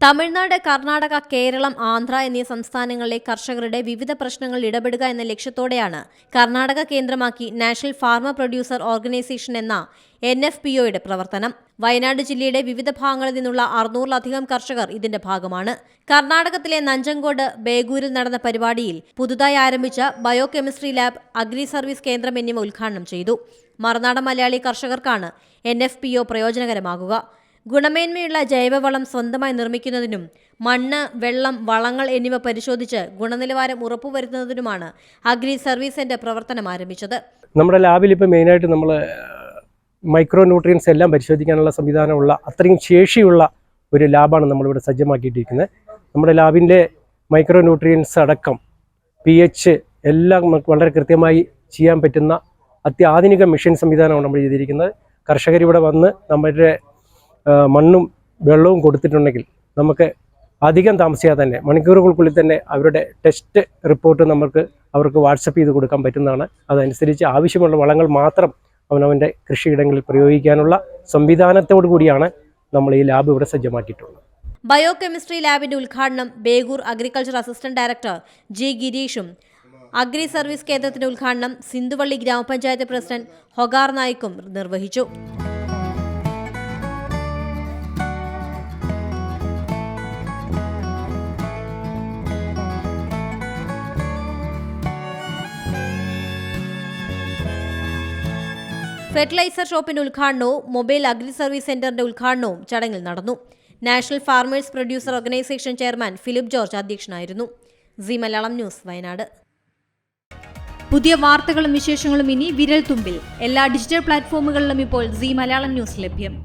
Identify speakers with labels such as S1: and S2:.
S1: തമിഴ്നാട് കർണാടക കേരളം ആന്ധ്ര എന്നീ സംസ്ഥാനങ്ങളിലെ കർഷകരുടെ വിവിധ പ്രശ്നങ്ങൾ ഇടപെടുക എന്ന ലക്ഷ്യത്തോടെയാണ് കർണാടക കേന്ദ്രമാക്കി നാഷണൽ ഫാർമ പ്രൊഡ്യൂസർ ഓർഗനൈസേഷൻ എന്ന എൻ എഫ് പി ഒയുടെ പ്രവർത്തനം. വയനാട് ജില്ലയുടെ വിവിധ ഭാഗങ്ങളിൽ നിന്നുള്ള അറുന്നൂറിലധികം കർഷകർ ഇതിന്റെ ഭാഗമാണ്. കർണാടകത്തിലെ നഞ്ചങ്കോട് ബേഗൂരിൽ നടന്ന പരിപാടിയിൽ പുതുതായി ആരംഭിച്ച bio chemistry lab agri service കേന്ദ്രം എന്നിവ ഉദ്ഘാടനം ചെയ്തു. മറുനാടൻ മലയാളി കർഷകർക്കാണ് എൻ പ്രയോജനകരമാകുക. ഗുണമേന്മയുള്ള ജൈവവളം സ്വന്തമായി നിർമ്മിക്കുന്നതിനും മണ്ണ് വെള്ളം വളങ്ങൾ എന്നിവ പരിശോധിച്ച് ഗുണനിലവാരം ഉറപ്പുവരുത്തുന്നതിനുമാണ് അഗ്രി സർവീസ് പ്രവർത്തനം ആരംഭിച്ചത്.
S2: നമ്മുടെ ലാബിൽ ഇപ്പോൾ മെയിനായിട്ട് നമ്മൾ മൈക്രോ ന്യൂട്രിയൻസ് എല്ലാം പരിശോധിക്കാനുള്ള സംവിധാനമുള്ള അത്രയും ശേഷിയുള്ള ഒരു ലാബാണ് നമ്മളിവിടെ സജ്ജമാക്കിയിട്ടിരിക്കുന്നത്. നമ്മുടെ ലാബിന്റെ മൈക്രോ ന്യൂട്രിയൻസ് അടക്കം പി എച്ച് എല്ലാം വളരെ കൃത്യമായി ചെയ്യാൻ പറ്റുന്ന അത്യാധുനിക മെഷീൻ സംവിധാനമാണ് നമ്മൾ ചെയ്തിരിക്കുന്നത്. കർഷകരിവിടെ വന്ന് നമ്മുടെ മണ്ണും വെള്ളവും കൊടുത്തിട്ടുണ്ടെങ്കിൽ നമുക്ക് അധികം താമസിയാതെ തന്നെ മണിക്കൂറുകൾക്കുള്ളിൽ തന്നെ അവരുടെ ടെസ്റ്റ് റിപ്പോർട്ട് നമുക്ക് അവർക്ക് വാട്സപ്പ് ചെയ്ത് കൊടുക്കാൻ പറ്റുന്നതാണ്. അതനുസരിച്ച് ആവശ്യമുള്ള വളങ്ങൾ മാത്രം അവനവന്റെ കൃഷിയിടങ്ങളിൽ പ്രയോഗിക്കാനുള്ള സംവിധാനത്തോടു കൂടിയാണ് നമ്മൾ ഈ ലാബ് ഇവിടെ സജ്ജമാക്കിയിട്ടുള്ളത്.
S1: ബയോ കെമിസ്ട്രി ലാബിന്റെ ഉദ്ഘാടനം Begur agriculture assistant director G ഗിരീഷും agri service കേന്ദ്രത്തിന്റെ ഉദ്ഘാടനം സിന്ധുവള്ളി ഗ്രാമപഞ്ചായത്ത് പ്രസിഡന്റ് ഹൊഗാർ നായിക്കും നിർവഹിച്ചു. ഫെർട്ടിലൈസർ ഷോപ്പിന്റെ ഉദ്ഘാടനവും മൊബൈൽ അഗ്രി സർവീസ് സെന്ററിന്റെ ഉദ്ഘാടനവും ചടങ്ങിൽ നടന്നു. National farmers producer organisation chairman Philip George അധ്യക്ഷനായിരുന്നു. C Malayalam news Wayanad. പുതിയ വാർത്തകളും വിശേഷങ്ങളും ഇനി വിരൽ തുമ്പിൽ എല്ലാ ഡിജിറ്റൽ പ്ലാറ്റ്ഫോമുകളിലും ഇപ്പോൾ സി മലയാളം ന്യൂസ് ലഭ്യം.